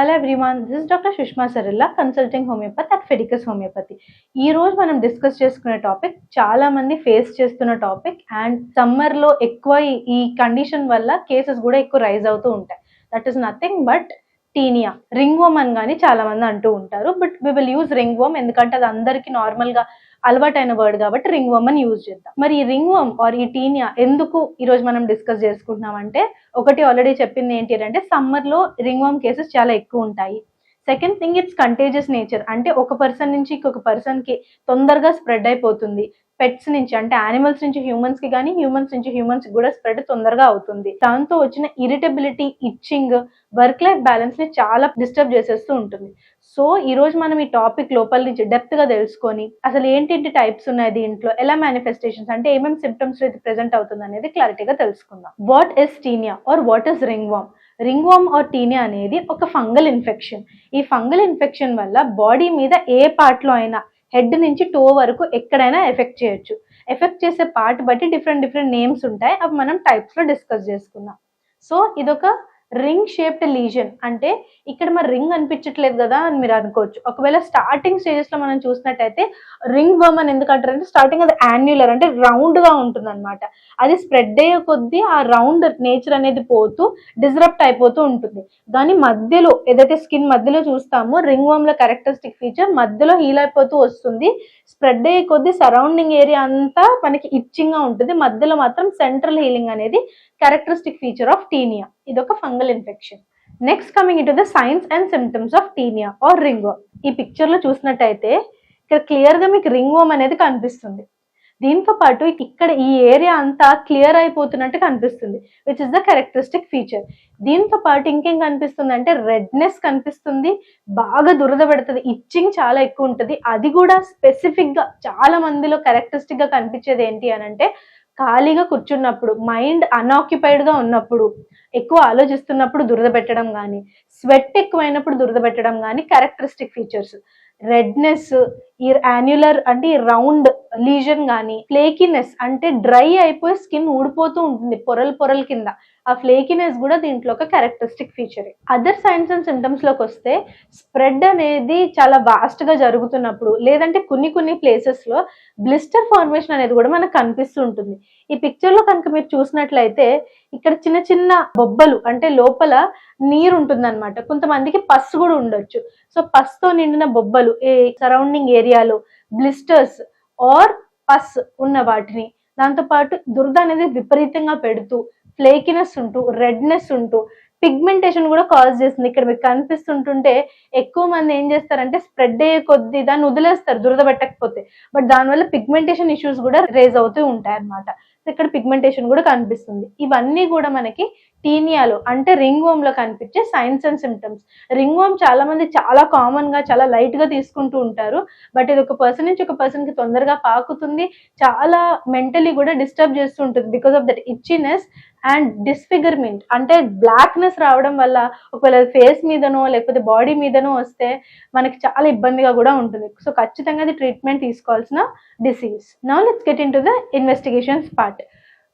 Hello everyone this doctor Sushma Sarilla consulting homeopathy at ఫెడికస్ homeopathy ఈ రోజు మనం discuss చేసుకునే టాపిక్ చాలా మంది ఫేస్ చేస్తున్న టాపిక్ అండ్ సమ్మర్లో ఎక్కువ ఈ- ఈ కండిషన్ వల్ల కేసెస్ కూడా ఎక్కువ రైజ్ అవుతూ ఉంటాయి. That is nothing but tinea ringworm అని కానీ చాలా మంది అంటూ ఉంటారు. But we will use ringworm ఎందుకంటే అది అందరికీ నార్మల్గా అలవాటైన వర్డ్ కాబట్టి రింగ్ వమ్ అని యూజ్ చేద్దాం. మరి ఈ రింగ్ వర్మ్ ఆర్ ఈ టీనియా ఎందుకు ఈరోజు మనం డిస్కస్ చేసుకుంటున్నాం అంటే ఒకటి ఆల్రెడీ చెప్పింది ఏంటి అంటే సమ్మర్లో రింగ్ వర్మ్ కేసెస్ చాలా ఎక్కువ ఉంటాయి. Second thing it's contagious nature అంటే ఒక పర్సన్ నుంచి ఇంకొక పర్సన్కి తొందరగా స్ప్రెడ్ అయిపోతుంది. పెట్స్ నుంచి అంటే యానిమల్స్ నుంచి హ్యూమన్స్కి కానీ హ్యూమన్స్ నుంచి హ్యూమన్స్కి కూడా స్ప్రెడ్ తొందరగా అవుతుంది. దాంతో వచ్చిన ఇరిటబిలిటీ ఇచ్చింగ్ వర్క్ లైఫ్ బ్యాలెన్స్ని చాలా డిస్టర్బ్ చేసేస్తూ ఉంటుంది. సో ఈ రోజు మనం ఈ టాపిక్ లోపల నుంచి డెప్త్గా తెలుసుకొని అసలు ఏంటి టైప్స్ ఉన్నాయి దీంట్లో ఎలా మేనిఫెస్టేషన్స్ అంటే ఏమేమి సిమ్టమ్స్ ఇది ప్రెజెంట్ అవుతుంది అనేది క్లారిటీగా తెలుసుకుందాం. What is tinea or what is ringworm ringworm or tinea అనేది ఒక ఫంగల్ ఇన్ఫెక్షన్ ఈ ఫంగల్ ఇన్ఫెక్షన్ వల్ల బాడీ మీద ఏ పార్ట్లో లో అయినా హెడ్ నుంచి టో వరకు ఎక్కడైనా ఎఫెక్ట్ చేయొచ్చు. ఎఫెక్ట్ చేసే పార్ట్ బట్టి డిఫరెంట్ డిఫరెంట్ నేమ్స్ ఉంటాయి. అవి మనం టైప్స్లో డిస్కస్ చేసుకుందాం. సో ఇదొక రింగ్ షేప్డ్ లీజన్ అంటే ఇక్కడ మరి రింగ్ అనిపించట్లేదు కదా అని మీరు అనుకోవచ్చు. ఒకవేళ స్టార్టింగ్ స్టేజెస్లో మనం చూసినట్టయితే రింగ్ వర్మ్ అని ఎందుకంటారు అంటే స్టార్టింగ్ అది యాన్యులర్ అంటే రౌండ్గా ఉంటుంది అనమాట అది స్ప్రెడ్ అయ్యే కొద్దీ ఆ రౌండ్ నేచర్ అనేది పోతూ డిజరప్ట్ అయిపోతూ ఉంటుంది. దాని మధ్యలో ఏదైతే స్కిన్ మధ్యలో చూస్తామో రింగ్ వర్మ్లో క్యారెక్టరిస్టిక్ ఫీచర్ మధ్యలో హీల్ అయిపోతూ వస్తుంది. స్ప్రెడ్ అయ్యే కొద్దీ సరౌండింగ్ ఏరియా అంతా మనకి ఇచ్చింగ్గా ఉంటుంది. మధ్యలో మాత్రం సెంట్రల్ హీలింగ్ అనేది క్యారెక్టరిస్టిక్ ఫీచర్ ఆఫ్ టీనియా ఇది ఒక fungal infection. Next coming into the signs and symptoms of tinea or ring ఈ పిక్చర్లో చూసినట్టయితే ఇక్కడ క్లియర్గా మీకు రింగ్ అనేది కనిపిస్తుంది. దీంతో పాటు ఇక్కడ ఈ ఏరియా అంతా క్లియర్ అయిపోతున్నట్టు కనిపిస్తుంది which is the characteristic feature దీంతో పాటు ఇంకేం కనిపిస్తుంది అంటే రెడ్నెస్ కనిపిస్తుంది బాగా దురద పెడుతుంది ఇచ్చింగ్ చాలా ఎక్కువ ఉంటుంది. అది కూడా స్పెసిఫిక్గా చాలా మందిలో క్యారెక్టరిస్టిక్గా కనిపించేది ఏంటి అని అంటే ఖాళీగా కూర్చున్నప్పుడు మైండ్ అన్ఆక్యుపైడ్గా ఉన్నప్పుడు ఎక్కువ ఆలోచిస్తున్నప్పుడు దురద పెట్టడం కానీ స్వెట్ ఎక్కువైనప్పుడు దురద పెట్టడం కానీ క్యారెక్టరిస్టిక్ ఫీచర్స్ రెడ్నెస్ ఈ యాన్యులర్ అంటే ఈ రౌండ్ లీజన్ కానీ ఫ్లేకినెస్ అంటే డ్రై అయిపోయి స్కిన్ ఊడిపోతూ ఉంటుంది పొరలు పొరల కింద. ఆ ఫ్లేకినెస్ కూడా దీంట్లో ఒక characteristic feature other signs and సిమ్టమ్స్లోకి వస్తే స్ప్రెడ్ అనేది చాలా వాస్ట్గా జరుగుతున్నప్పుడు లేదంటే కొన్ని కొన్ని ప్లేసెస్లో బ్లిస్టర్ ఫార్మేషన్ అనేది కూడా మనకు కనిపిస్తూ ఉంటుంది. ఈ పిక్చర్లో కనుక మీరు చూసినట్లయితే ఇక్కడ చిన్న చిన్న బొబ్బలు అంటే లోపల నీరు ఉంటుందన్నమాట. కొంతమందికి పస్ కూడా ఉండొచ్చు. సో పస్తో నిండిన బొబ్బలు ఏ సరౌండింగ్ ఏరియా ఏరియాలో బ్లిస్టర్స్ ఆర్ పస్ ఉన్న వాటిని. దాంతోపాటు దురద అనేది విపరీతంగా పెడుతూ ఫ్లేకినెస్ ఉంటూ రెడ్నెస్ ఉంటూ పిగ్మెంటేషన్ కూడా కాజ్ చేస్తుంది. ఇక్కడ మీకు కనిపిస్తుంటుంటే ఎక్కువ మంది ఏం చేస్తారంటే స్ప్రెడ్ అయ్యే కొద్దీ దాన్ని వదిలేస్తారు దురద పెట్టకపోతే. బట్ దానివల్ల పిగ్మెంటేషన్ ఇష్యూస్ కూడా రేజ్ అవుతూ ఉంటాయి అన్నమాట ఇక్కడ పిగ్మెంటేషన్ కూడా కనిపిస్తుంది. ఇవన్నీ కూడా మనకి టీనియాలో అంటే రింగ్లో కనిపించే signs and symptoms. Ring worm చాలా మంది చాలా కామన్గా చాలా లైట్గా తీసుకుంటూ ఉంటారు. బట్ ఇది ఒక పర్సన్ నుంచి ఒక పర్సన్కి తొందరగా పాకుతుంది. చాలా మెంటలీ కూడా డిస్టర్బ్ చేస్తూ ఉంటుంది because of that itchiness and disfigurement అంటే బ్లాక్నెస్ రావడం వల్ల ఒకవేళ ఫేస్ మీదనో లేకపోతే బాడీ మీదనో వస్తే మనకి చాలా ఇబ్బందిగా కూడా ఉంటుంది. సో ఖచ్చితంగా అది ట్రీట్మెంట్ తీసుకోవాల్సిన డిసీజ్ నా let's get into the investigations part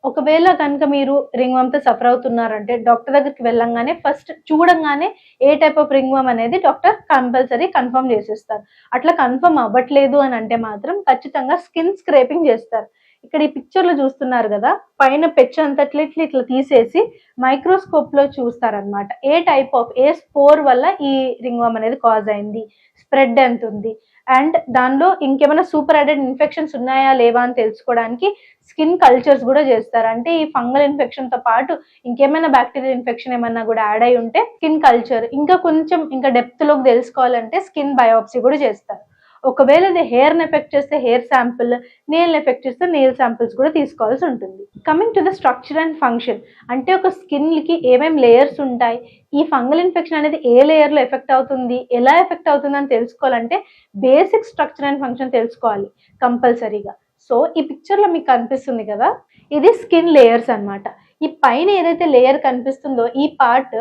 ఒకవేళ కనుక మీరు రింగ్ సఫర్ అవుతున్నారంటే డాక్టర్ దగ్గరికి వెళ్ళంగానే ఫస్ట్ చూడంగానే ఏ టైప్ ఆఫ్ రింగ్ అనేది డాక్టర్ కంపల్సరీ కన్ఫర్మ్ చేసేస్తారు. అట్లా కన్ఫర్మ్ అవ్వట్లేదు అని అంటే మాత్రం ఖచ్చితంగా స్కిన్ స్క్రేపింగ్ చేస్తారు. ఇక్కడ ఈ పిక్చర్లో చూస్తున్నారు కదా పైన పెచ్చు అంతట్లు ఇట్లా ఇట్లా తీసేసి మైక్రోస్కోప్లో చూస్తారనమాట ఏ టైప్ ఆఫ్ ఏ స్పోర్ వల్ల ఈ రింగ్ అనేది కాజ్ అయింది? స్ప్రెడ్ ఎంత ఉంది? అండ్ దానిలో ఇంకేమైనా సూపర్ అడెడ్ ఇన్ఫెక్షన్స్ ఉన్నాయా లేవా అని తెలుసుకోవడానికి స్కిన్ కల్చర్స్ కూడా చేస్తారు. అంటే ఈ ఫంగల్ ఇన్ఫెక్షన్తో పాటు ఇంకేమైనా బ్యాక్టీరియల్ ఇన్ఫెక్షన్ ఏమన్నా కూడా యాడ్ అయి ఉంటే స్కిన్ కల్చర్ ఇంకా కొంచెం ఇంకా డెప్త్లోకి తెలుసుకోవాలంటే స్కిన్ బయోప్సీ కూడా చేస్తారు. ఒకవేళ ఇది హెయిర్ ఎఫెక్ట్ చేస్తే హెయిర్ శాంపిల్ నేల్ ఎఫెక్ట్ చేస్తే నేల్ శాంపిల్స్ కూడా తీసుకోవాల్సి ఉంటుంది. Coming to the structure and function అంటే ఒక స్కిన్కి ఏమేమి లేయర్స్ ఉంటాయి ఈ ఫంగల్ ఇన్ఫెక్షన్ అనేది ఏ లేయర్లో ఎఫెక్ట్ అవుతుంది ఎలా ఎఫెక్ట్ అవుతుంది అని తెలుసుకోవాలంటే బేసిక్ స్ట్రక్చర్ అండ్ ఫంక్షన్ తెలుసుకోవాలి కంపల్సరీగా. సో ఈ పిక్చర్లో మీకు కనిపిస్తుంది కదా ఇది స్కిన్ లేయర్స్ అన్నమాట. ఈ పైన ఏదైతే లేయర్ కనిపిస్తుందో ఈ పార్ట్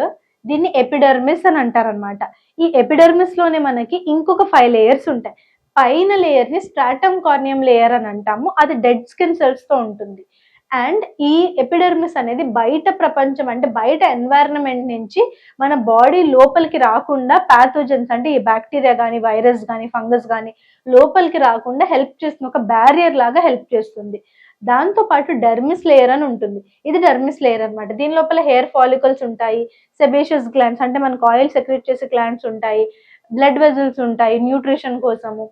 దీన్ని ఎపిడర్మిస్ అని అంటారనమాట ఈ ఎపిడర్మిస్లోనే మనకి ఇంకొక ఫైవ్ లేయర్స్ ఉంటాయి. పైన లేయర్ని స్ట్రాటమ్ కార్నియం లేయర్ అని అంటాము. అది డెడ్ స్కిన్ సెల్స్తో ఉంటుంది. అండ్ ఈ ఎపిడర్మిస్ అనేది బయట ప్రపంచం అంటే బయట ఎన్వైరన్మెంట్ నుంచి మన బాడీ లోపలికి రాకుండా ప్యాథోజన్స్ అంటే ఈ బ్యాక్టీరియా కానీ వైరస్ కానీ ఫంగస్ కానీ లోపలికి రాకుండా హెల్ప్ చేస్తుంది. ఒక బ్యారియర్ లాగా హెల్ప్ చేస్తుంది. దాంతో పాటు డర్మిస్ లేయర్ అని ఉంటుంది. ఇది డర్మిస్ లేయర్ అన్నమాట. దీని లోపల హెయిర్ ఫాలికల్స్ ఉంటాయి సెబేషియస్ గ్లాండ్స్ అంటే మనకు ఆయిల్ సెక్రెట్ చేసే గ్లాండ్స్ ఉంటాయి బ్లడ్ వెజల్స్ ఉంటాయి న్యూట్రిషన్ కోసము.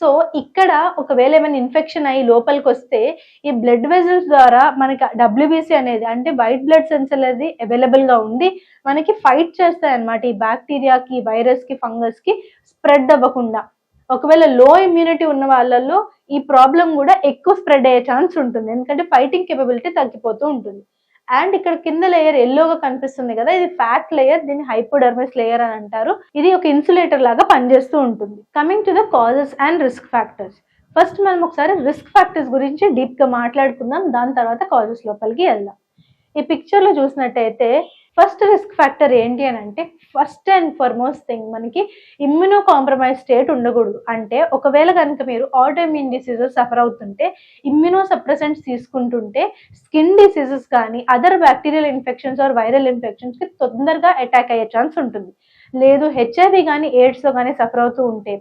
సో ఇక్కడ ఒకవేళ ఏమైనా ఇన్ఫెక్షన్ అయ్యి లోపలికి వస్తే ఈ బ్లడ్ వెజల్స్ ద్వారా మనకి డబ్ల్యూబీసీ అనేది అంటే వైట్ బ్లడ్ సెల్స్ అనేది అవైలబుల్గా ఉండి మనకి ఫైట్ చేస్తాయి అన్నమాట ఈ బ్యాక్టీరియాకి వైరస్కి ఫంగస్కి స్ప్రెడ్ అవ్వకుండా. ఒకవేళ లో ఇమ్యూనిటీ ఉన్న వాళ్ళల్లో ఈ ప్రాబ్లం కూడా ఎక్కువ స్ప్రెడ్ అయ్యే ఛాన్స్ ఉంటుంది. ఎందుకంటే ఫైటింగ్ కేపబిలిటీ తగ్గిపోతూ ఉంటుంది. అండ్ ఇక్కడ కింద లేయర్ ఎల్లోగా కనిపిస్తుంది కదా ఇది ఫ్యాట్ లేయర్ దీన్ని హైపోడర్మిస్ లేయర్ అని అంటారు. ఇది ఒక ఇన్సులేటర్ లాగా పనిచేస్తూ ఉంటుంది. Coming to the causes and risk factors first మనం ఒకసారి రిస్క్ ఫ్యాక్టర్స్ గురించి డీప్గా మాట్లాడుకుందాం. దాని తర్వాత కాజెస్ లోపలికి వెళ్దాం. ఈ పిక్చర్లో చూసినట్టయితే ఫస్ట్ రిస్క్ ఫ్యాక్టర్ ఏంటి అని అంటే ఫస్ట్ అండ్ ఫర్మోస్ట్ థింగ్ మనకి ఇమ్యూనో కాంప్రమైజ్ స్టేట్ ఉండకూడదు. అంటే ఒకవేళ కనుక మీరు ఆటోఇమ్యూన్ డిసీజెస్ సఫర్ అవుతుంటే ఇమ్యూనో సప్రెసెంట్స్ తీసుకుంటుంటే స్కిన్ డిసీజెస్ కానీ other bacterial infections or viral ఇన్ఫెక్షన్స్కి తొందరగా అటాక్ అయ్యే ఛాన్స్ ఉంటుంది. లేదు హెచ్ఐవి కానీ ఎయిడ్స్తో కానీ సఫర్ అవుతూ ఉంటే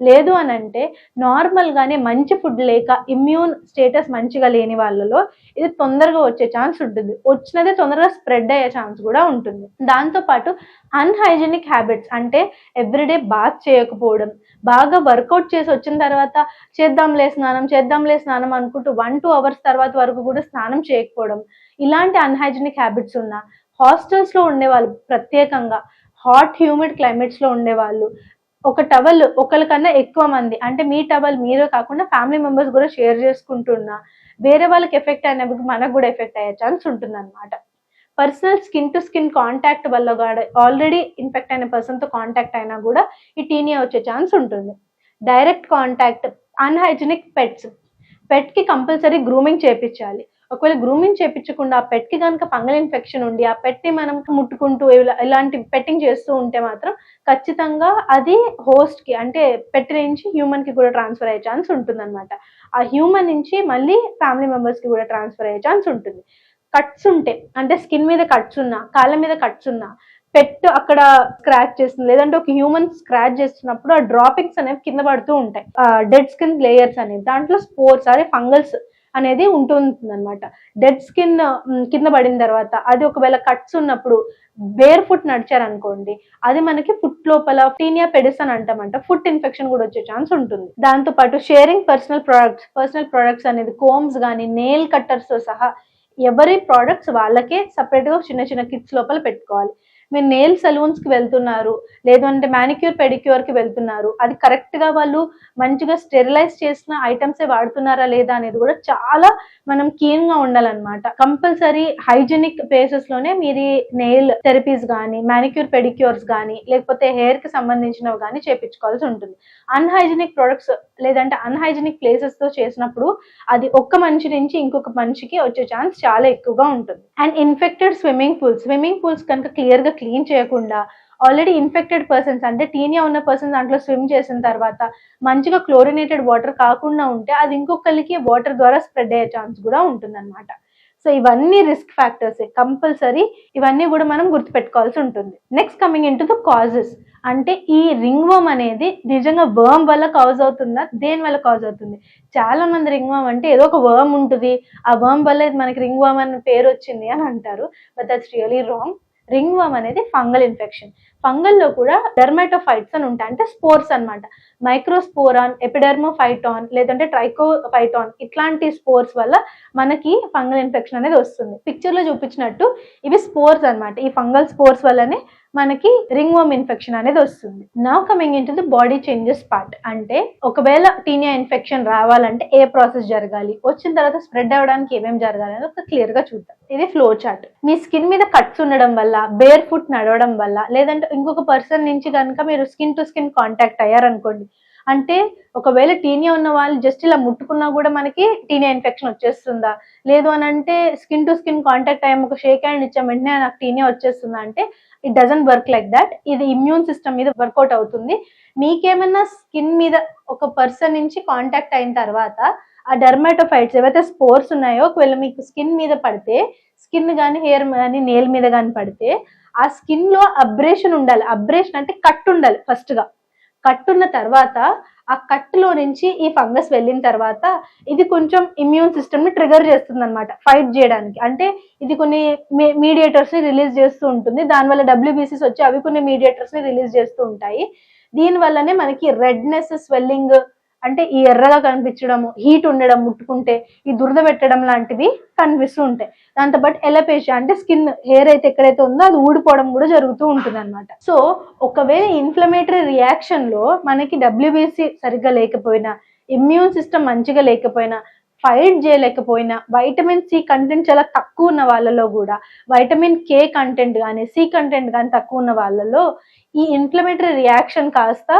లేదు అని అంటే నార్మల్గానే మంచి ఫుడ్ లేక ఇమ్యూన్ స్టేటస్ మంచిగా లేని వాళ్ళలో ఇది తొందరగా వచ్చే ఛాన్స్ ఉంటుంది. వచ్చినదే తొందరగా స్ప్రెడ్ అయ్యే ఛాన్స్ కూడా ఉంటుంది. దాంతో పాటు అన్హైజెనిక్ హ్యాబిట్స్ అంటే ఎవ్రీడే బాత్ చేయకపోవడం బాగా వర్కౌట్ చేసి వచ్చిన తర్వాత చేద్దాంలే స్నానం చేద్దాంలే స్నానం అనుకుంటూ వన్ టూ అవర్స్ తర్వాత వరకు కూడా స్నానం చేయకపోవడం ఇలాంటి అన్హైజెనిక్ హ్యాబిట్స్ ఉన్న హాస్టల్స్లో ఉండేవాళ్ళు ప్రత్యేకంగా హాట్ హ్యూమిడ్ క్లైమేట్స్లో ఉండేవాళ్ళు ఒక టవల్ ఒకరికన్నా ఎక్కువ మంది. అంటే మీ టవల్ మీరే కాకుండా ఫ్యామిలీ మెంబర్స్ కూడా షేర్ చేసుకుంటున్నా. వేరే వాళ్ళకి ఎఫెక్ట్ అయినప్పుడు మనకు కూడా ఎఫెక్ట్ అయ్యే ఛాన్స్ ఉంటుంది అనమాట personal skin to skin contact వల్ల కూడా ఆల్రెడీ ఇన్ఫెక్ట్ అయిన పర్సన్తో కాంటాక్ట్ అయినా కూడా ఈ టీనియా వచ్చే ఛాన్స్ ఉంటుంది. Direct contact unhygienic pets. పెట్కి compulsory grooming చేపించాలి. ఒకవేళ గ్రూమింగ్ చేపించకుండా ఆ పెట్కి కనుక పంగల్ ఇన్ఫెక్షన్ ఉండి ఆ పెట్ని మనం ముట్టుకుంటూ ఇలా- ఇలాంటి పెట్టింగ్ చేస్తూ ఉంటే మాత్రం ఖచ్చితంగా అది హోస్ట్కి అంటే పెట్ నుంచి హ్యూమన్కి కూడా ట్రాన్స్ఫర్ అయ్యే ఛాన్స్ ఉంటుంది ఆ హ్యూమన్ నుంచి మళ్ళీ ఫ్యామిలీ మెంబర్స్కి కూడా ట్రాన్స్ఫర్ అయ్యే ఛాన్స్ ఉంటుంది. కట్స్ ఉంటే అంటే స్కిన్ మీద కట్స్ ఉన్నా కాళ్ళ మీద కట్స్ ఉన్నా పెట్ అక్కడ స్క్రాచ్ చేస్తుంది లేదంటే ఒక హ్యూమన్ స్క్రాచ్ చేస్తున్నప్పుడు ఆ డ్రాపింగ్స్ అనేవి కింద పడుతూ ఉంటాయి. డెడ్ స్కిన్ లేయర్స్ అనేవి దాంట్లో స్పోర్ట్స్ అదే ఫంగల్స్ అనేది ఉంటుంది అనమాట డెడ్ స్కిన్ కింద పడిన తర్వాత అది ఒకవేళ కట్స్ ఉన్నప్పుడు బేర్ ఫుట్ నడిచారనుకోండి అది మనకి ఫుట్ లోపల టీనియా పెడిస్ అని అంటామంట ఫుట్ ఇన్ఫెక్షన్ కూడా వచ్చే ఛాన్స్ ఉంటుంది. దాంతో పాటు sharing personal products personal products అనేది కోమ్స్ కానీ నెయిల్ కట్టర్స్తో సహా ఎవరి ప్రోడక్ట్స్ వాళ్ళకే సపరేట్గా గా చిన్న చిన్న కిట్స్ లోపల పెట్టుకోవాలి. మీరు నెయిల్ సలూన్స్కి వెళ్తున్నారు లేదంటే మానిక్యూర్ పెడిక్యూర్కి వెళ్తున్నారు అది కరెక్ట్గా వాళ్ళు మంచిగా స్టెరిలైజ్ చేసిన ఐటమ్స్ వాడుతున్నారా లేదా అనేది కూడా చాలా మనం keen గా ఉండాలన్నమాట. కంపల్సరీ హైజీనిక్ ప్లేసెస్లోనే మీరు నెయిల్ థెరపీస్ కానీ మానిక్యూర్ పెడిక్యూర్స్ కానీ లేకపోతే హెయిర్కి సంబంధించినవి కానీ చేపించుకోవాల్సి ఉంటుంది. అన్హైజీనిక్ ప్రొడక్ట్స్ లేదంటే అన్హైజీనిక్ ప్లేసెస్తో చేసినప్పుడు అది ఒక్క మనిషి నుంచి ఇంకొక మనిషికి వచ్చే ఛాన్స్ చాలా ఎక్కువగా ఉంటుంది. And infected swimming pools swimming pools కనుక క్లియర్గా క్లీన్ చేయకుండా ఆల్రెడీ ఇన్ఫెక్టెడ్ పర్సన్స్ అంటే టీనియా ఉన్న పర్సన్ దాంట్లో స్విమ్ చేసిన తర్వాత మంచిగా క్లోరినేటెడ్ వాటర్ కాకుండా ఉంటే అది ఇంకొకరికి వాటర్ ద్వారా స్ప్రెడ్ అయ్యే ఛాన్స్ కూడా ఉంటుందన్నమాట. సో ఇవన్నీ రిస్క్ ఫ్యాక్టర్స్ కంపల్సరీ ఇవన్నీ కూడా మనం గుర్తుపెట్టుకోవాల్సి ఉంటుంది. Next coming into the causes అంటే ఈ రింగ్ వర్మ్ అనేది నిజంగా వర్మ్ వల్ల కాజ్ అవుతుందా? దేని వల్ల కాజ్ అవుతుంది? చాలా మంది రింగ్ వర్మ్ అంటే ఏదో ఒక వర్మ్ ఉంటుంది. ఆ వర్మ్ వల్ల ఇది మనకి రింగ్ వర్మ్ అనే పేరు వచ్చింది అని అంటారు. But that's really wrong ring worm అనేది ఫంగల్ ఇన్ఫెక్షన్ ఫంగల్లో కూడా డెర్మాటోఫైట్స్ అని ఉంటాయి. అంటే స్పోర్స్ అన్నమాట. మైక్రోస్పోరాన్ ఎపిడెర్మోఫైటాన్ లేదంటే ట్రైకోఫైటాన్ ఇట్లాంటి స్పోర్స్ వల్ల మనకి ఫంగల్ ఇన్ఫెక్షన్ అనేది వస్తుంది. పిక్చర్లో చూపించినట్టు ఇవి స్పోర్స్ అన్నమాట. ఈ ఫంగల్ స్పోర్స్ వల్లనే మనకి రింగ్ వామ్ ఇన్ఫెక్షన్ అనేది వస్తుంది. నా coming into the body changes part అంటే ఒకవేళ టీనియా ఇన్ఫెక్షన్ రావాలంటే ఏ ప్రాసెస్ జరగాలి? వచ్చిన తర్వాత స్ప్రెడ్ అవ్వడానికి ఏమేమి జరగాలి అనేది ఒక క్లియర్గా చూద్దాం. ఇది ఫ్లో చార్ట్ మీ స్కిన్ మీద కట్స్ ఉండడం వల్ల బేర్ ఫుట్ నడవడం వల్ల లేదంటే ఇంకొక పర్సన్ నుంచి కనుక మీరు స్కిన్ టు స్కిన్ కాంటాక్ట్ అయ్యారనుకోండి అంటే ఒకవేళ టీనియా ఉన్న వాళ్ళు జస్ట్ ఇలా ముట్టుకున్నా కూడా మనకి టీనియా ఇన్ఫెక్షన్ వచ్చేస్తుందా? లేదు అని అంటే స్కిన్ టు స్కిన్ కాంటాక్ట్ అయ్యాం ఒక షేక్ హ్యాండ్ ఇచ్చాం వెంటనే నాకు టీనియా వచ్చేస్తుందా అంటే it doesn't work like that ఇది ఇమ్యూన్ సిస్టమ్ మీద వర్కౌట్ అవుతుంది. మీకేమైనా స్కిన్ మీద ఒక పర్సన్ నుంచి కాంటాక్ట్ అయిన తర్వాత ఆ డర్మాటోఫైట్స్ ఏవైతే స్పోర్స్ ఉన్నాయో ఒకవేళ మీకు స్కిన్ మీద పడితే స్కిన్ కానీ హెయిర్ కానీ నేల్ మీద కానీ పడితే ఆ స్కిన్లో అబ్రేషన్ ఉండాలి. అబ్రేషన్ అంటే కట్ ఉండాలి ఫస్ట్గా. కట్ ఉన్న తర్వాత ఆ కట్టులో నుంచి ఈ ఫంగస్ వెళ్ళిన తర్వాత ఇది కొంచెం ఇమ్యూన్ సిస్టమ్ని ట్రిగర్ చేస్తుంది అనమాట ఫైట్ చేయడానికి. అంటే ఇది కొన్ని మీడియేటర్స్ని రిలీజ్ చేస్తూ ఉంటుంది. దానివల్ల డబ్ల్యూబీసీస్ వచ్చి అవి కొన్ని మీడియేటర్స్ని రిలీజ్ చేస్తూ ఉంటాయి. దీని వల్లనే మనకి రెడ్నెస్ స్వెల్లింగ్ అంటే ఈ ఎర్రగా కనిపించడము హీట్ ఉండడం ముట్టుకుంటే ఈ దురద పెట్టడం లాంటివి కనిపిస్తూ ఉంటాయి. దాంతో పాటు ఎలపేషియా అంటే స్కిన్ హెయిర్ అయితే ఎక్కడైతే ఉందో అది ఊడిపోవడం కూడా జరుగుతూ ఉంటుంది అనమాట సో ఒకవేళ ఇన్ఫ్లమేటరీ రియాక్షన్లో మనకి డబ్ల్యూబీసీ సరిగ్గా లేకపోయినా ఇమ్యూన్ సిస్టమ్ మంచిగా లేకపోయినా ఫైట్ చేయలేకపోయినా వైటమిన్ సి కంటెంట్ చాలా తక్కువ ఉన్న వాళ్ళలో కూడా వైటమిన్ కే కంటెంట్ కానీ సి కంటెంట్ కానీ తక్కువ ఉన్న వాళ్ళలో ఈ ఇన్ఫ్లమేటరీ రియాక్షన్ కాస్త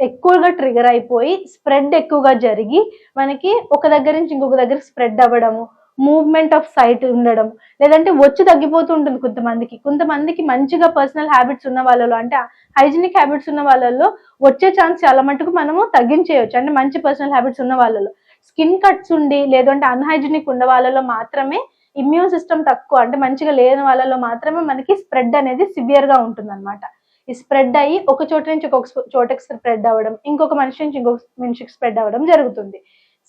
ఎక్కువగా ట్రిగర్ అయిపోయి స్ప్రెడ్ ఎక్కువగా జరిగి మనకి ఒక దగ్గర నుంచి ఇంకొక దగ్గర స్ప్రెడ్ అవ్వడము మూవ్మెంట్ ఆఫ్ సైట్ ఉండడం లేదంటే వచ్చి తగ్గిపోతూ ఉంటుంది కొంతమందికి. కొంతమందికి మంచిగా పర్సనల్ హ్యాబిట్స్ ఉన్న వాళ్ళలో అంటే హైజీనిక్ హ్యాబిట్స్ ఉన్న వాళ్ళలో వచ్చే ఛాన్స్ చాలా మటుకు మనము తగ్గించేయచ్చు. అంటే మంచి పర్సనల్ హ్యాబిట్స్ ఉన్న వాళ్ళలో. స్కిన్ కట్స్ ఉండి లేదంటే అన్హైజీనిక్ ఉన్న వాళ్ళలో మాత్రమే ఇమ్యూన్ సిస్టమ్ తక్కువ అంటే మంచిగా లేని వాళ్ళలో మాత్రమే మనకి స్ప్రెడ్ అనేది సివియర్గా ఉంటుంది అనమాట స్ప్రెడ్ అయ్యి ఒక చోట నుంచి ఇంకొక చోటకి స్ప్రెడ్ అవ్వడం ఇంకొక మనిషి నుంచి ఇంకొక మనిషికి స్ప్రెడ్ అవ్వడం జరుగుతుంది.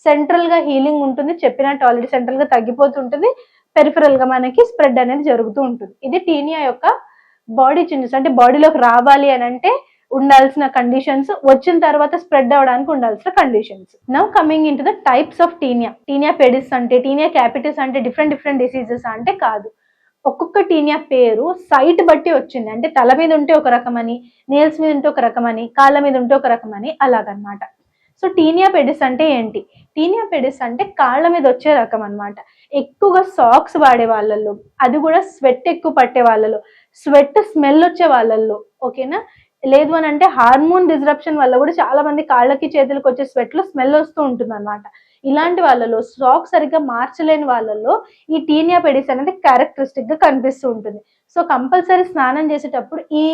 సెంట్రల్గా హీలింగ్ ఉంటుంది చెప్పినట్టు ఆల్రెడీ సెంట్రల్గా తగ్గిపోతుంటుంది పెరిఫరల్గా మనకి స్ప్రెడ్ అనేది జరుగుతూ ఉంటుంది. ఇది టీనియా యొక్క బాడీ చేంజెస్ అంటే బాడీలోకి రావాలి అని అంటే ఉండాల్సిన కండిషన్స్ వచ్చిన తర్వాత స్ప్రెడ్ అవ్వడానికి ఉండాల్సిన conditions now coming in to the types of tinea. Tinea pedis అంటే టీనియా క్యాపిటిస్ అంటే డిఫరెంట్ డిఫరెంట్ డిసీజెస్ అంటే కాదు. ఒక్కొక్క టీనియా పేరు సైట్ బట్టి వచ్చింది. అంటే తల మీద ఉంటే ఒక రకమని నేల్స్ మీద ఉంటే ఒక రకమని కాళ్ళ మీద ఉంటే ఒక రకమని అలాగనమాట. సో టీనియా పెడిస్ అంటే ఏంటి? టీనియా పెడిస్ అంటే కాళ్ళ మీద వచ్చే రకం అన్నమాట ఎక్కువగా సాక్స్ వాడే వాళ్ళల్లో అది కూడా స్వెట్ ఎక్కువ పట్టే వాళ్ళలో స్వెట్ స్మెల్ వచ్చే వాళ్ళల్లో ఓకేనా? లేదు అని అంటే హార్మోన్ డిజరప్షన్ వల్ల కూడా చాలా మంది కాళ్ళకి చేతులకు వచ్చే స్వెట్లో స్మెల్ వస్తూ ఉంటుంది అనమాట ఇలాంటి వాళ్ళలో స్టాక్ సరిగ్గా మార్చలేని వాళ్ళలో ఈ టీనియా పెడిస్ అనేది క్యారెక్టరిస్టిక్గా కనిపిస్తూ ఉంటుంది. సో కంపల్సరీ స్నానం చేసేటప్పుడు ఈ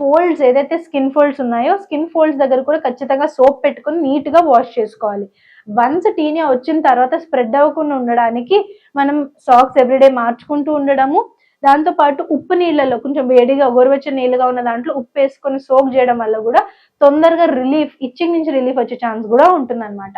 ఫోల్డ్స్ ఏదైతే స్కిన్ ఫోల్డ్స్ ఉన్నాయో స్కిన్ ఫోల్డ్స్ దగ్గర కూడా ఖచ్చితంగా సోప్ పెట్టుకొని నీట్గా వాష్ చేసుకోవాలి. వన్స్ టీనియా వచ్చిన తర్వాత స్ప్రెడ్ అవ్వకుండా ఉండడానికి మనం సాక్స్ ఎవ్రీడే మార్చుకుంటూ ఉండడము. దాంతో పాటు ఉప్పు నీళ్ళలో కొంచెం వేడిగా గోరువెచ్చని నీళ్ళుగా ఉన్న దాంట్లో ఉప్పు వేసుకొని సోక్ చేయడం వల్ల కూడా తొందరగా రిలీఫ్ ఇచ్చింగ్ నుంచి రిలీఫ్ వచ్చే ఛాన్స్ కూడా ఉంటుందన్నమాట.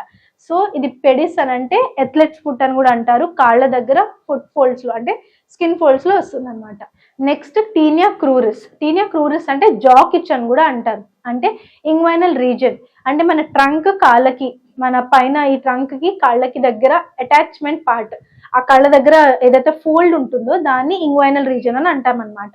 సో ఇది పెడిస్ అని అంటే ఎథ్లెట్స్ ఫుట్ అని కూడా అంటారు. కాళ్ళ దగ్గర ఫుట్ ఫోల్డ్స్లో అంటే స్కిన్ ఫోల్డ్స్లో వస్తుంది అనమాట next tinea cruris tinea cruris అంటే జాకిచ్ అని కూడా అంటారు. అంటే ఇంగ్వైనల్ రీజన్ అంటే మన ట్రంక్ కాళ్ళకి మన పైన ఈ ట్రంక్కి కాళ్ళకి దగ్గర అటాచ్మెంట్ పార్ట్ ఆ కళ్ళ దగ్గర ఏదైతే ఫోల్డ్ ఉంటుందో దాన్ని ఇంగ్వైనల్ రీజన్ అని అంటామన్నమాట.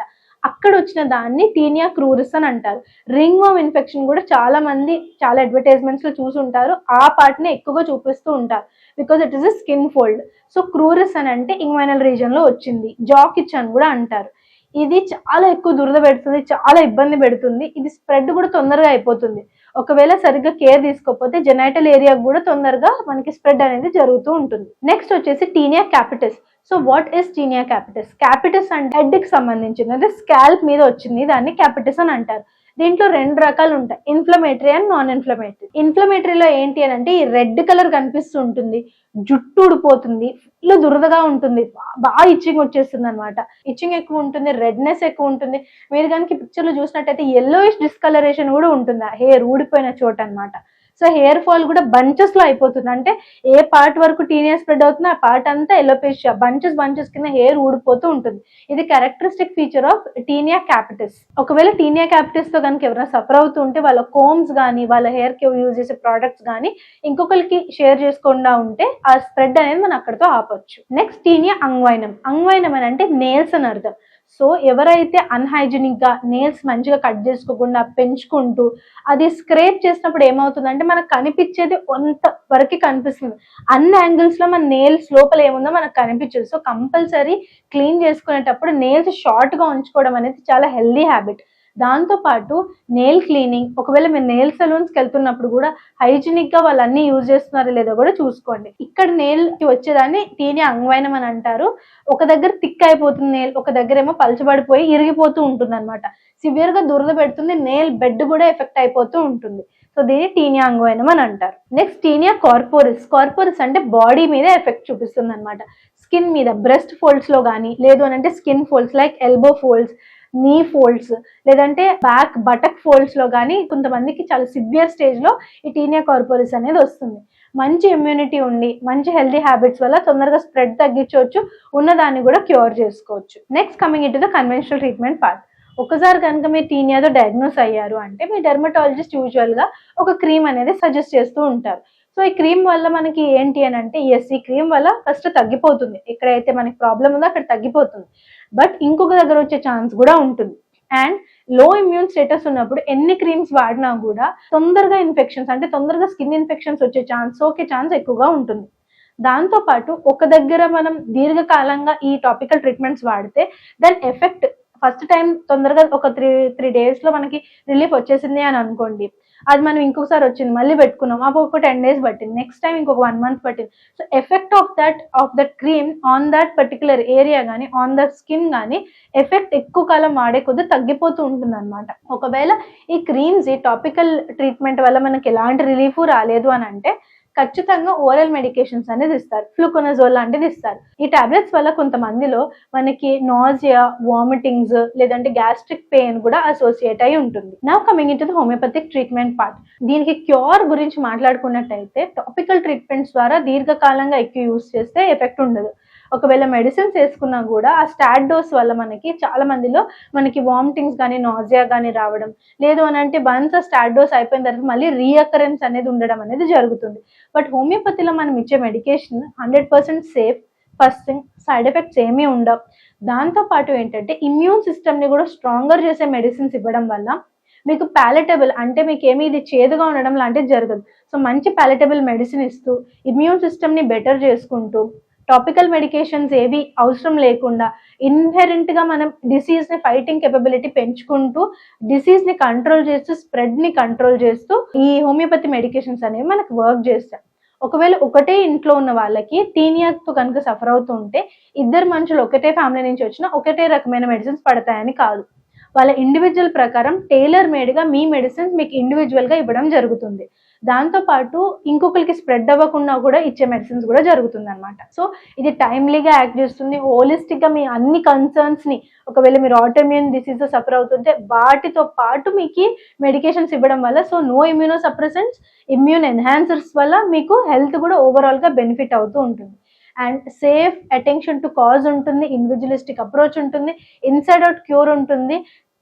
అక్కడ వచ్చిన దాన్ని టీనియా క్రూరిస్ అని అంటారు. రింగ్ వామ్ ఇన్ఫెక్షన్ కూడా చాలా మంది చాలా అడ్వర్టైజ్మెంట్స్లో చూసి ఉంటారు ఆ పార్ట్ని ఎక్కువగా చూపిస్తూ ఉంటారు. Because it is a skin fold so cruris అని అంటే ఇంగ్వైనల్ రీజన్లో వచ్చింది. జాకిచ్ అని కూడా అంటారు. ఇది చాలా ఎక్కువ దురద పెడుతుంది చాలా ఇబ్బంది పెడుతుంది. ఇది స్ప్రెడ్ కూడా తొందరగా అయిపోతుంది. ఒకవేళ సరిగ్గా కేర్ తీసుకోకపోతే జెనైటల్ ఏరియా కూడా తొందరగా మనకి స్ప్రెడ్ అనేది జరుగుతూ ఉంటుంది. నెక్స్ట్ వచ్చేసి tinea capitis so what is tinea capitis capitis అంటే హెడ్కి సంబంధించింది అంటే స్కాల్ప్ మీద వచ్చింది దాన్ని క్యాపిటస్ అని అంటారు. దీంట్లో రెండు రకాలు ఉంటాయి. ఇన్ఫ్లమేటరీ అండ్ నాన్ ఇన్ఫ్లమేటరీ ఇన్ఫ్లమేటరీలో ఏంటి అని అంటే ఈ రెడ్ కలర్ కనిపిస్తూ ఉంటుంది. జుట్టు ఊడిపోతుంది. ఫుల్ దురదగా ఉంటుంది. బాగా ఇచ్చింగ్ వచ్చేస్తుంది అనమాట ఇచ్చింగ్ ఎక్కువ ఉంటుంది రెడ్నెస్ ఎక్కువ ఉంటుంది. మీరు కనుక పిక్చర్లో చూసినట్టయితే ఎల్లోయిష్ డిస్కలరేషన్ కూడా ఉంటుంది? హెయిర్ ఊడిపోయిన చోట అన్నమాట సో హెయిర్ ఫాల్ కూడా బంచెస్లో అయిపోతుంది. అంటే ఏ పార్ట్ వరకు టీనియా స్ప్రెడ్ అవుతుందో ఆ పార్ట్ అంతా ఎలోపేషియా బంచెస్ బంచెస్ కింద హెయిర్ ఊడిపోతూ ఉంటుంది. ఇది characteristic feature of tinea capitis ఒకవేళ టీనియా క్యాపిటస్తో కనుక ఎవరైనా సఫర్ అవుతూ ఉంటే వాళ్ళ కోమ్స్ కానీ వాళ్ళ హెయిర్కి యూజ్ చేసే ప్రోడక్ట్స్ కానీ ఇంకొకరికి షేర్ చేసుకోకుండా ఉంటే ఆ స్ప్రెడ్ అనేది మనం అక్కడతో ఆపొచ్చు. నెక్స్ట్ టీనియా అంగ్వైనం అంగ్వైనం అని అంటే నేల్స్ అని అర్థం. సో ఎవరైతే అన్హైజినిక్గా నేల్స్ మంచిగా కట్ చేసుకోకుండా పెంచుకుంటూ అది స్క్రేప్ చేసినప్పుడు ఏమవుతుందంటే మనకు కనిపించేది కొంత వరకు కనిపిస్తుంది. అన్ని యాంగిల్స్లో మన నేల్స్ లోపల ఏముందో మనకు కనిపించదు. సో కంపల్సరీ క్లీన్ చేసుకునేటప్పుడు నేల్స్ షార్ట్గా ఉంచుకోవడం అనేది చాలా హెల్దీ హ్యాబిట్ దాంతో పాటు నెయిల్ క్లీనింగ్ ఒకవేళ మీరు నెయిల్ సెలూన్స్కి వెళ్తున్నప్పుడు కూడా హైజీనిక్గా వాళ్ళు అన్ని యూజ్ చేస్తున్నారో లేదో కూడా చూసుకోండి. ఇక్కడ నెయిల్కి వచ్చేదాన్ని తీని అంగవైనం అని అంటారు. ఒక దగ్గర థిక్ అయిపోతుంది నెయిల్ ఒక దగ్గర ఏమో పలచబడిపోయి ఇరిగిపోతూ ఉంటుంది అనమాట సివియర్గా దురద పెడుతుంది నెయిల్ బెడ్ కూడా ఎఫెక్ట్ అయిపోతూ ఉంటుంది. సో దీన్ని టీనియా అంగవైనం అని అంటారు. నెక్స్ట్ టీనియా కార్పోరిస్ కార్పోరిస్ అంటే బాడీ మీద ఎఫెక్ట్ చూపిస్తుంది అనమాట స్కిన్ మీద బ్రెస్ట్ ఫోల్డ్స్లో కానీ లేదు అని అంటే skin folds like elbow folds knee folds లేదంటే బ్యాక్ బటక్ ఫోల్డ్స్లో కానీ కొంతమందికి చాలా సివియర్ స్టేజ్లో ఈ టీనియా కార్పోరిస్ అనేది వస్తుంది. మంచి ఇమ్యూనిటీ ఉండి మంచి హెల్దీ హ్యాబిట్స్ వల్ల తొందరగా స్ప్రెడ్ తగ్గించవచ్చు ఉన్నదాన్ని కూడా క్యూర్ చేసుకోవచ్చు. Next coming it the conventional treatment part ఒకసారి కనుక మీరు టీనియాతో డయాగ్నోస్ అయ్యారు అంటే మీ డెర్మటాలజిస్ట్ యూజువల్గా ఒక క్రీమ్ అనేది సజెస్ట్ చేస్తూ ఉంటారు. సో ఈ క్రీమ్ వల్ల మనకి ఏంటి అని అంటే ఎస్ ఈ క్రీమ్ వల్ల ఫస్ట్ తగ్గిపోతుంది. ఎక్కడైతే మనకి ప్రాబ్లం ఉందో అక్కడ తగ్గిపోతుంది. బట్ ఇంకొక దగ్గర వచ్చే ఛాన్స్ కూడా ఉంటుంది. అండ్లో ఇమ్యూన్ స్టేటస్ ఉన్నప్పుడు ఎన్ని క్రీమ్స్ వాడినా కూడా తొందరగా ఇన్ఫెక్షన్స్ అంటే తొందరగా స్కిన్ ఇన్ఫెక్షన్స్ వచ్చే ఛాన్స్ సోకే ఛాన్స్ ఎక్కువగా ఉంటుంది. దాంతో పాటు ఒక దగ్గర మనం దీర్ఘకాలంగా ఈ టాపికల్ ట్రీట్మెంట్స్ వాడితే దాని ఎఫెక్ట్ ఫస్ట్ టైం తొందరగా ఒక త్రీ త్రీ డేస్లో మనకి రిలీఫ్ వచ్చేసింది అని అనుకోండి. అది మనం ఇంకొకసారి వచ్చింది మళ్ళీ పెట్టుకున్నాం. అప్పుడు ఒక టెన్ డేస్ పట్టింది. నెక్స్ట్ టైం ఇంకొక వన్ మంత్ పట్టింది. So effect of that of that cream on that particular area కానీ ఆన్ దట్ స్కిన్ కానీ ఎఫెక్ట్ ఎక్కువ కాలం వాడే కొద్దీ తగ్గిపోతూ ఉంటుంది అనమాట ఒకవేళ ఈ క్రీమ్స్ ఈ టాపికల్ ట్రీట్మెంట్ వల్ల మనకి ఎలాంటి రిలీఫ్ రాలేదు అని అంటే ఖచ్చితంగా ఓరల్ మెడికేషన్స్ అనేది ఇస్తారు. ఫ్లూకోనజోల్ లాంటిది ఇస్తారు. ఈ టాబ్లెట్స్ వల్ల కొంతమందిలో మనకి నాజియా వామిటింగ్స్ లేదంటే గ్యాస్ట్రిక్ పెయిన్ కూడా అసోసియేట్ అయి ఉంటుంది. నా coming into the homeopathic treatment part దీనికి క్యూర్ గురించి మాట్లాడుకున్నట్టయితే టాపికల్ ట్రీట్మెంట్స్ ద్వారా దీర్ఘకాలంగా ఎక్కువ యూస్ చేస్తే ఎఫెక్ట్ ఉండదు. ఒకవేళ మెడిసిన్స్ వేసుకున్నా కూడా ఆ స్టాట్ డోస్ వల్ల మనకి చాలా మందిలో మనకి వామిటింగ్స్ కానీ నాజియా కానీ రావడం. లేదు అని అంటే వన్స్ ఆ స్టాట్ డోస్ అయిపోయిన తర్వాత మళ్ళీ రీఅకరెన్స్ అనేది ఉండడం అనేది జరుగుతుంది. బట్ హోమియోపతిలో మనం ఇచ్చే medication hundred percent safe first thing side effects ఏమీ ఉండవు. దాంతో పాటు ఏంటంటే ఇమ్యూన్ సిస్టమ్ని కూడా స్ట్రాంగర్ చేసే మెడిసిన్స్ ఇవ్వడం వల్ల మీకు ప్యాలెటబుల్ అంటే మీకు ఏమి ఇది చేదుగా ఉండడం లాంటిది జరగదు. సో మంచి ప్యాలెటబుల్ మెడిసిన్ ఇస్తూ ఇమ్యూన్ సిస్టమ్ని బెటర్ చేసుకుంటూ టాపికల్ మెడికేషన్స్ ఏవి అవసరం లేకుండా ఇన్హెరెంట్గా మనం డిసీజ్ని ఫైటింగ్ కెపబిలిటీ పెంచుకుంటూ డిసీజ్ని కంట్రోల్ చేస్తూ స్ప్రెడ్ని కంట్రోల్ చేస్తూ ఈ హోమియోపతి మెడికేషన్స్ అనేవి మనకు వర్క్ చేస్తాయి. ఒకవేళ ఒకటే ఇంట్లో ఉన్న వాళ్ళకి టీనియాతో కనుక సఫర్ అవుతుంటే ఇద్దరు మనుషులు ఒకటే ఫ్యామిలీ నుంచి వచ్చినా ఒకటే రకమైన మెడిసిన్స్ పడతాయని కాదు. వాళ్ళ ఇండివిజువల్ ప్రకారం టైలర్ మేడ్గా మీ మెడిసిన్స్ మీకు ఇండివిజువల్గా ఇవ్వడం జరుగుతుంది. దాంతో పాటు ఇంకొకరికి స్ప్రెడ్ అవ్వకుండా కూడా ఇచ్చే మెడిసిన్స్ కూడా జరుగుతుంది అనమాట సో ఇది టైమ్లీగా యాక్ట్ చేస్తుంది. హోలిస్టిక్గా మీ అన్ని కన్సర్న్స్ని ఒకవేళ మీరు ఆటోమ్యూన్ డిసీజ్ సఫర్ అవుతుంటే వాటితో పాటు మీకు మెడికేషన్స్ ఇవ్వడం వల్ల so no immuno suppressants immune enhancers వల్ల మీకు హెల్త్ కూడా ఓవరాల్గా బెనిఫిట్ అవుతూ ఉంటుంది. And safe attention to cause ఉంటుంది ఇండివిజువలిస్టిక్ అప్రోచ్ ఉంటుంది ఇన్సైడ్ అవుట్ క్యూర్ ఉంటుంది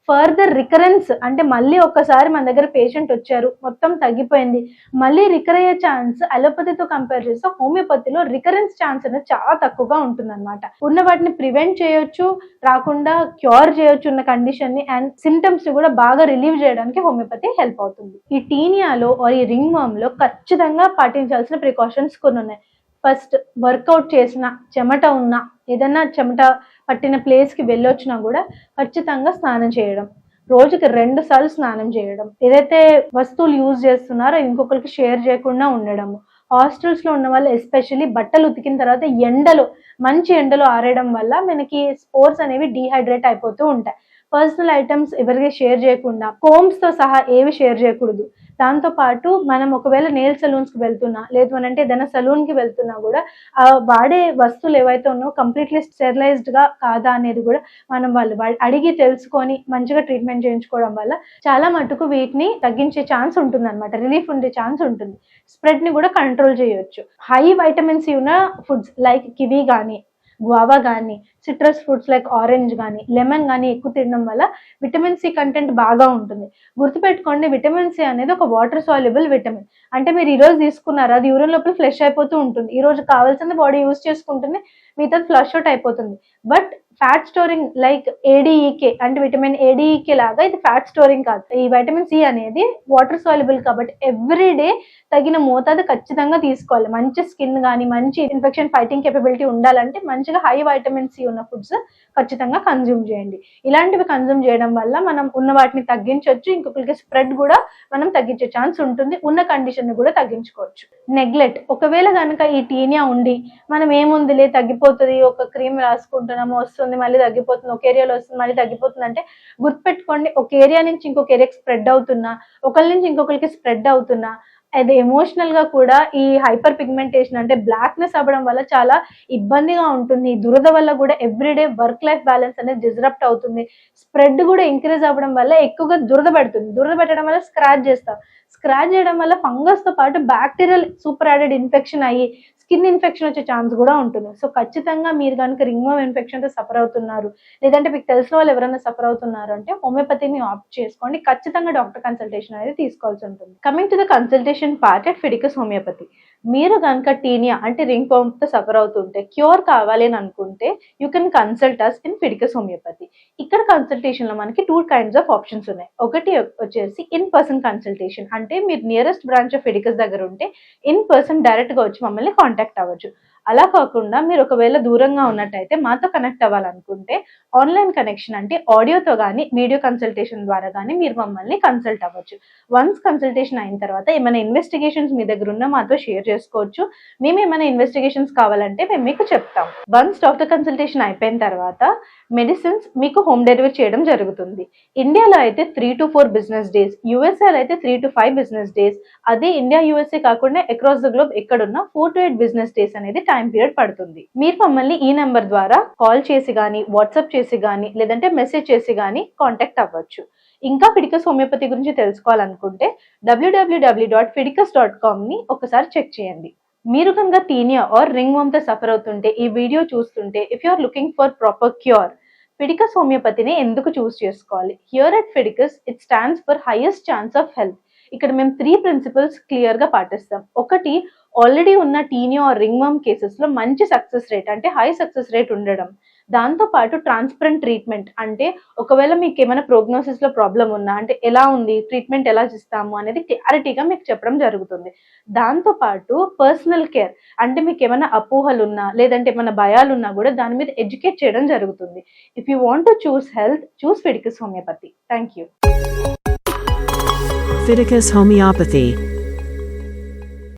ఫర్దర్ రికరెన్స్ అంటే మళ్ళీ ఒక్కసారి మన దగ్గర పేషెంట్ వచ్చారు మొత్తం తగ్గిపోయింది. మళ్ళీ రికర్ అయ్యే ఛాన్స్ అలోపతితో కంపేర్ చేస్తే హోమియోపతిలో రికరెన్స్ ఛాన్స్ అనేది చాలా తక్కువగా ఉంటుంది అనమాట ఉన్న వాటిని ప్రివెంట్ చేయొచ్చు రాకుండా క్యూర్ చేయొచ్చు ఉన్న కండిషన్ని అండ్ సిమ్టమ్స్ కూడా బాగా రిలీవ్ చేయడానికి హోమియోపతి హెల్ప్ అవుతుంది. ఈ టీనియాలో ఈ రింగ్ వామ్లో ఖచ్చితంగా పాటించాల్సిన ప్రికాషన్స్ కొన్ని ఉన్నాయి. ఫస్ట్ వర్కౌట్ చేసిన చెమట ఉన్న ఏదైనా చెమట పట్టిన ప్లేస్కి వెళ్ళొచ్చినా కూడా ఖచ్చితంగా స్నానం చేయడం. రోజుకి రెండు సార్లు స్నానం చేయడం. ఏదైతే వస్తువులు యూజ్ చేస్తున్నారో ఇంకొకరికి షేర్ చేయకుండా ఉండడము హాస్టల్స్లో ఉన్న వాళ్ళు ఎస్పెషల్లీ బట్టలు ఉతికిన తర్వాత ఎండలో మంచి ఎండలో ఆరేయడం వల్ల మనకి స్పోర్ట్స్ అనేవి డీహైడ్రేట్ అయిపోతూ ఉంటాయి. పర్సనల్ ఐటమ్స్ ఎవరికి షేర్ చేయకుండా కోమ్స్తో సహా ఏవి షేర్ చేయకూడదు. దాంతో పాటు మనం ఒకవేళ నెయిల్ సలూన్స్కి వెళ్తున్నా లేదు అని అంటే ఏదైనా సలూన్కి వెళ్తున్నా కూడా ఆ వాడే వస్తువులు ఏవైతే ఉన్నాయో కంప్లీట్లీ స్టెరిలైజ్డ్గా కాదా అనేది కూడా మనం వాళ్ళు అడిగి తెలుసుకొని మంచిగా ట్రీట్మెంట్ చేయించుకోవడం వల్ల చాలా మటుకు వీటిని తగ్గించే ఛాన్స్ ఉంటుంది అనమాట రిలీఫ్ ఉండే ఛాన్స్ ఉంటుంది. స్ప్రెడ్ని కూడా కంట్రోల్ చేయొచ్చు. హై వైటమిన్ సి ఉన్న ఫుడ్స్ లైక్ కివీ కానీ గువావా కానీ సిట్రస్ ఫ్రూట్స్ లైక్ ఆరెంజ్ కానీ లెమన్ కానీ ఎక్కువ తినడం వల్ల విటమిన్ సి కంటెంట్ బాగా ఉంటుంది. గుర్తుపెట్టుకోండి విటమిన్ సి అనేది ఒక వాటర్ సాల్యుబుల్ విటమిన్ అంటే మీరు ఈరోజు తీసుకున్నారు అది యూరిన్ లోపల ఫ్లెష్ అయిపోతూ ఉంటుంది. ఈరోజు కావాల్సిన కావాల్సింది బాడీ యూస్ చేసుకుంటుంది మిగతాది ఫ్లష్ అవుట్ అయిపోతుంది. But fat storing like A D E K అంటే vitamin A D E K లాగా ఇది ఫ్యాట్ స్టోరింగ్ కాదు. ఈ విటమిన్ సి అనేది వాటర్ సాల్యుబుల్ కాబట్టి ఎవ్రీ డే తగిన మోతాదు ఖచ్చితంగా తీసుకోవాలి. మంచి స్కిన్ కానీ మంచి ఇన్ఫెక్షన్ ఫైటింగ్ కేపబిలిటీ ఉండాలంటే మంచిగా హై వైటమిన్ సి ఉన్న ఫుడ్స్ ఖచ్చితంగా కన్జ్యూమ్ చేయండి. ఇలాంటివి కన్జ్యూమ్ చేయడం వల్ల మనం ఉన్న వాటిని తగ్గించవచ్చు ఇంకొకరికి స్ప్రెడ్ కూడా మనం తగ్గించే ఛాన్స్ ఉంటుంది. ఉన్న కండిషన్ని కూడా తగ్గించుకోవచ్చు. నెగ్లెట్ ఒకవేళ కనుక ఈ టీనియా ఉండి మనం ఏముందిలే తగ్గిపోతుంది ఒక క్రీమ్ రాసుకుంటున్నాము వస్తుంది మళ్ళీ తగ్గిపోతుంది ఒక ఏరియాలో వస్తుంది మళ్ళీ తగ్గిపోతుంది అంటే గుర్తుపెట్టుకోండి ఒక ఏరియా నుంచి ఇంకొక ఏరియాకి స్ప్రెడ్ అవుతున్నా ఒకరి నుంచి ఇంకొకరికి స్ప్రెడ్ అవుతున్నా అది ఎమోషనల్గా కూడా ఈ హైపర్ పిగ్మెంటేషన్ అంటే బ్లాక్నెస్ అవ్వడం వల్ల చాలా ఇబ్బందిగా ఉంటుంది. ఈ దురద వల్ల కూడా ఎవ్రీడే వర్క్ లైఫ్ బ్యాలెన్స్ అనేది డిజరప్ట్ అవుతుంది. స్ప్రెడ్ కూడా ఇంక్రీజ్ అవ్వడం వల్ల ఎక్కువగా దురద పెడుతుంది. దురద పెట్టడం వల్ల స్క్రాచ్ చేస్తాం. స్క్రాచ్ చేయడం వల్ల ఫంగస్తో పాటు బ్యాక్టీరియల్ సూపర్ యాడెడ్ ఇన్ఫెక్షన్ అయ్యి స్కిన్ ఇన్ఫెక్షన్ వచ్చే ఛాన్స్ కూడా ఉంటుంది. సో ఖచ్చితంగా మీరు కనుక రింగ్వమ్ ఇన్ఫెక్షన్తో సఫర్ అవుతున్నారు లేదంటే మీకు తెలిసిన వాళ్ళు ఎవరైనా సఫర్ అవుతున్నారు అంటే హోమియోపతిని ఆప్ట్ చేసుకోండి. ఖచ్చితంగా డాక్టర్ కన్సల్టేషన్ అనేది తీసుకోవాల్సి ఉంటుంది. Coming to the consultation part at Fiticus homeopathy మీరు కనుక టీనియా అంటే రింగ్ పంప్తో సఫర్ అవుతుంటే క్యూర్ కావాలి అని అనుకుంటే you can consult us in Fiticus homeopathy ఇక్కడ కన్సల్టేషన్లో మనకి టూ కైండ్స్ ఆఫ్ ఆప్షన్స్ ఉన్నాయి. ఒకటి వచ్చేసి ఇన్ పర్సన్ కన్సల్టేషన్ అంటే మీరు నియరెస్ట్ బ్రాంచ్ ఆఫ్ ఫిడికస్ దగ్గర ఉంటే ఇన్ పర్సన్ డైరెక్ట్గా వచ్చి మమ్మల్ని కాంటాక్ట్ అవ్వచ్చు. అలా కాకుండా మీరు ఒకవేళ దూరంగా ఉన్నట్టయితే మాతో కనెక్ట్ అవ్వాలనుకుంటే ఆన్లైన్ కనెక్షన్ అంటే ఆడియోతో కానీ వీడియో కన్సల్టేషన్ ద్వారా కానీ మీరు మమ్మల్ని కన్సల్ట్ అవ్వచ్చు. వన్స్ కన్సల్టేషన్ అయిన తర్వాత ఏమైనా ఇన్వెస్టిగేషన్స్ మీ దగ్గర ఉన్న మాతో షేర్ చేసుకోవచ్చు. మేము ఏమైనా ఇన్వెస్టిగేషన్స్ కావాలంటే మేము మీకు చెప్తాం. వన్స్ డాక్టర్ కన్సల్టేషన్ అయిపోయిన తర్వాత మెడిసిన్స్ మీకు హోమ్ డెలివరీ చేయడం జరుగుతుంది. ఇండియాలో అయితే three to four business days యూఎస్ఏలో అయితే three to five business days అదే ఇండియా యూఎస్ఏ కాకుండా అక్రాస్ ద గ్లోబ్ ఎక్కడున్న four to eight business days అనేది టైం పీరియడ్ పడుతుంది. మీరు మమ్మల్ని ఈ నెంబర్ ద్వారా కాల్ చేసి కానీ వాట్సాప్ చేసి కానీ లేదంటే మెసేజ్ చేసి కానీ కాంటాక్ట్ అవ్వచ్చు. ఇంకా ఫిడికస్ హోమియోపతి గురించి తెలుసుకోవాలనుకుంటే డబ్ల్యూడబ్ల్యూడబ్ల్యూ డాట్ ఫిడికస్ డాట్ కామ్ని ఒకసారి చెక్ చేయండి. మీరు కనుక టీనియా ఆర్ రింగ్తో సఫర్ అవుతుంటే ఈ వీడియో చూస్తుంటే if you are looking for proper cure Fiticus హోమియోపతిని ఎందుకు చూస్ చేసుకోవాలి? Here at Fiticus it stands for highest chance of health ఇక్కడ మేము త్రీ ప్రిన్సిపల్స్ క్లియర్గా పాటిస్తాం. ఒకటి ఆల్రెడీ ఉన్న టీనియా ఆర్ రింగ్ వమ్ కేసెస్లో మంచి సక్సెస్ రేట్ అంటే హై సక్సెస్ రేట్ ఉండడం. దాంతోపాటు ట్రాన్స్పరెంట్ ట్రీట్మెంట్ అంటే ఒకవేళ మీకు ఏమైనా ప్రోగ్నోసిస్లో ప్రాబ్లం ఉందా అంటే ఎలా ఉంది ట్రీట్మెంట్ ఎలా చేస్తాము అనేది క్లారిటీగా మీకు చెప్పడం జరుగుతుంది. దాంతోపాటు పర్సనల్ కేర్ అంటే మీకు ఏమైనా అపోహలు ఉన్నా లేదంటే ఏమైనా భయాలు ఉన్నా కూడా దాని మీద ఎడ్యుకేట్ చేయడం జరుగుతుంది. If you want to choose health choose Fiticus homeopathy thank you Fiticus Homeopathy.